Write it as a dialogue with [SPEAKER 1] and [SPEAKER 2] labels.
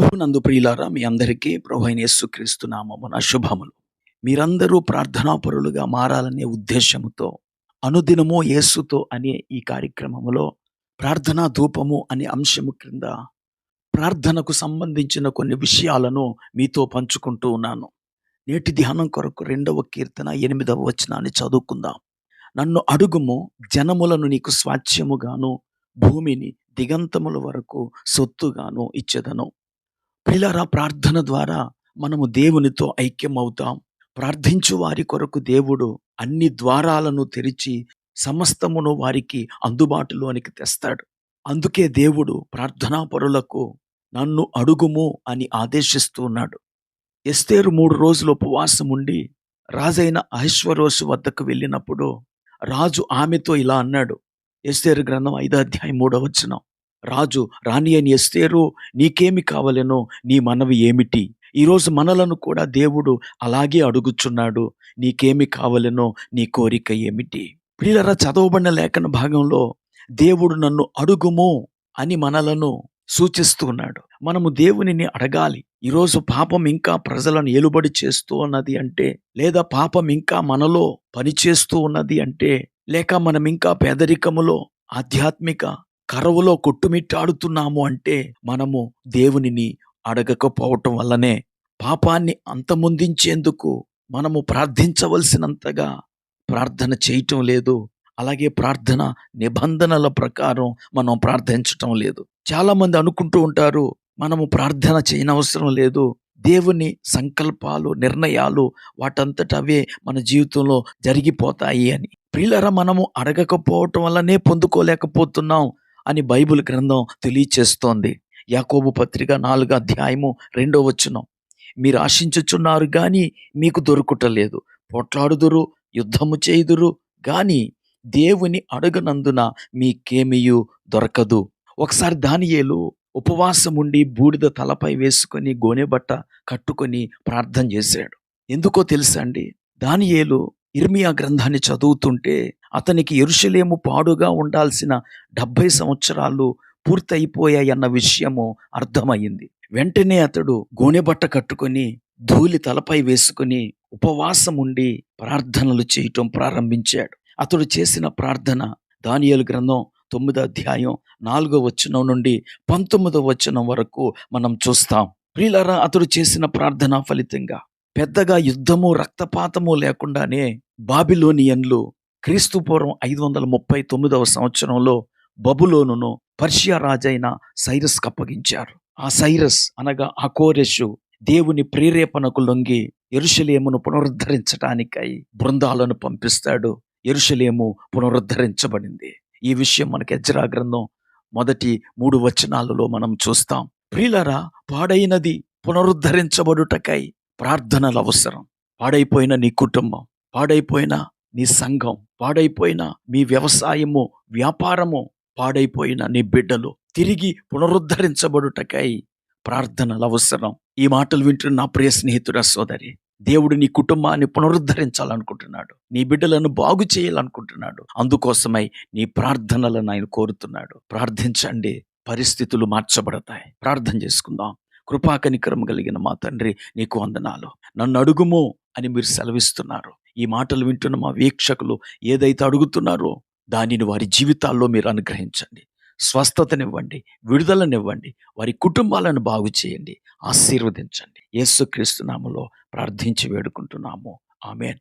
[SPEAKER 1] ప్రభునందు ప్రియులారా మీ అందరికీ ప్రభు అయిన యేసుక్రీస్తు నామమున శుభములు. మీరందరూ ప్రార్థనాపరులుగా మారాలనే ఉద్దేశముతో అనుదినము యేసుతో అనే ఈ కార్యక్రమములో ప్రార్థనా ధూపము అనే అంశము క్రింద ప్రార్థనకు సంబంధించిన కొన్ని విషయాలను మీతో పంచుకుంటూ ఉన్నాను. నేటి ధ్యానం కొరకు రెండవ కీర్తన ఎనిమిదవ వచనాన్ని చదువుకుందాం. నన్ను అడుగుము జనములను నీకు స్వాచ్యముగాను భూమిని దిగంతముల వరకు సొత్తుగాను ఇచ్చేదను. పిల్లరా ప్రార్థన ద్వారా మనము దేవునితో ఐక్యం అవుతాం ప్రార్థించు వారి కొరకు దేవుడు అన్ని ద్వారాలను తెరిచి సమస్తమును వారికి అందుబాటులోనికి తెస్తాడు. అందుకే దేవుడు ప్రార్థనా పరులకు నన్ను అడుగుము అని ఆదేశిస్తూ ఉన్నాడు. ఎస్తేరు మూడు రోజులు ఉపవాసం ఉండి రాజైన అహశ్వరోషు వద్దకు వెళ్ళినప్పుడు రాజు ఆమెతో ఇలా అన్నాడు. ఎస్తేరు గ్రంథం ఐదో అధ్యాయం మూడవచనం రాజు రాణి అని ఎస్తేరు నీకేమి కావలెనో నీ మనవి ఏమిటి? ఈరోజు మనలను కూడా దేవుడు అలాగే అడుగుచున్నాడు. నీకేమి కావలెనో నీ కోరిక ఏమిటి? ప్రియులరా చదవబడిన లేఖన భాగంలో దేవుడు నన్ను అడుగుము అని మనలను సూచిస్తూ ఉన్నాడు. మనము దేవునిని అడగాలి. ఈరోజు పాపం ఇంకా ప్రజలను ఏలుబడి చేస్తూ ఉన్నది అంటే లేదా పాపం ఇంకా మనలో పనిచేస్తూ ఉన్నది అంటే లేక మనం ఇంకా పేదరికములో ఆధ్యాత్మిక కరువులో కొట్టుమిట్టాడుతున్నాము అంటే మనము దేవునిని అడగకపోవటం వల్లనే పాపాన్ని అంతమొందించేందుకు మనము ప్రార్థించవలసినంతగా ప్రార్థన చేయటం లేదు. అలాగే ప్రార్థన నిబంధనల ప్రకారం మనం ప్రార్థించటం లేదు. చాలామంది అనుకుంటూ ఉంటారు మనము ప్రార్థన చేయనవసరం లేదు. దేవుని సంకల్పాలు నిర్ణయాలు వాటంతట అవే మన జీవితంలో జరిగిపోతాయి అని. ప్రియులరా మనము అడగకపోవటం వల్లనే పొందుకోలేకపోతున్నాం. అని బైబిల్ గ్రంథం తెలియచేస్తోంది. యాకోబు పత్రిక నాలుగు అధ్యాయము రెండో వచనం. మీరు ఆశించుచున్నారు కానీ మీకు దొరుకుటలేదు. పోట్లాడుదురు యుద్ధము చేయుదురు కానీ దేవుని అడుగనందున మీకేమియు దొరకదు. ఒకసారి దానియేలు ఉపవాసం ఉండి బూడిద తలపై వేసుకొని గోనెబట్ట కట్టుకొని ప్రార్థన చేశాడు. ఎందుకో తెలుసా అండి? దానియేలు ఇర్మియా గ్రంథాన్ని చదువుతుంటే అతనికి ఎరుషలేము పాడుగా ఉండాల్సిన డెబ్బై సంవత్సరాలు పూర్తయిపోయాయన్న విషయము అర్థమయ్యింది. వెంటనే అతడు గోనెబట్ట కట్టుకొని ధూళి తలపై వేసుకుని ఉపవాసం ఉండి ప్రార్థనలు చేయటం ప్రారంభించాడు. అతడు చేసిన ప్రార్థన దానియలు గ్రంథం తొమ్మిదో అధ్యాయం నాలుగో వచనం నుండి పంతొమ్మిదో వచనం వరకు మనం చూస్తాం. ప్రియులరా అతడు చేసిన ప్రార్థన ఫలితంగా పెద్దగా యుద్ధము రక్తపాతము లేకుండానే బాబిలోనియన్లు క్రీస్తు పూర్వం ఐదు వందల ముప్పై తొమ్మిదవ సంవత్సరంలో బబులోనును పర్షియా రాజైన సైరస్ అప్పగించారు ఆ సైరస్ అనగా ఆ కోరెషు దేవుని ప్రేరేపణకు లొంగి ఎరుషలేమును పునరుద్ధరించడానికై బృందాలను పంపిస్తాడు. ఎరుషలేము పునరుద్ధరించబడింది. ఈ విషయం మనకి ఎజ్రా గ్రంథం మొదటి మూడు వచనాలలో మనం చూస్తాం. ప్రియులరా పాడైనది పునరుద్ధరించబడుటకై ప్రార్థనలు అవసరం. పాడైపోయిన నీ కుటుంబం పాడైపోయిన నీ సంఘం పాడైపోయిన మీ వ్యవసాయము వ్యాపారము పాడైపోయిన నీ బిడ్డలు తిరిగి పునరుద్ధరించబడుటకై ప్రార్థనలు అవసరం. ఈ మాటలు వింటున్న నా ప్రియ స్నేహితుడ సోదరి దేవుడు నీ కుటుంబాన్ని పునరుద్ధరించాలనుకుంటున్నాడు. నీ బిడ్డలను బాగు చేయాలనుకుంటున్నాడు. అందుకోసమై నీ ప్రార్థనలను ఆయన కోరుతున్నాడు. ప్రార్థించండి పరిస్థితులు మార్చబడతాయి. ప్రార్థన చేసుకుందాం. కృపాకనికరం కలిగిన మా తండ్రి నీకు వందనాలు. నన్ను అడుగుము. అని మీరు సెలవిస్తున్నారు. ఈ మాటలు వింటున్న మా వీక్షకులు ఏదైతే అడుగుతున్నారో దానిని వారి జీవితాల్లో మీరు అనుగ్రహించండి. స్వస్థతనివ్వండి విడుదలనివ్వండి వారి కుటుంబాలను బాగు చేయండి ఆశీర్వదించండి. యేసుక్రీస్తు నామలో ప్రార్థించి వేడుకుంటున్నాము. ఆమెన్.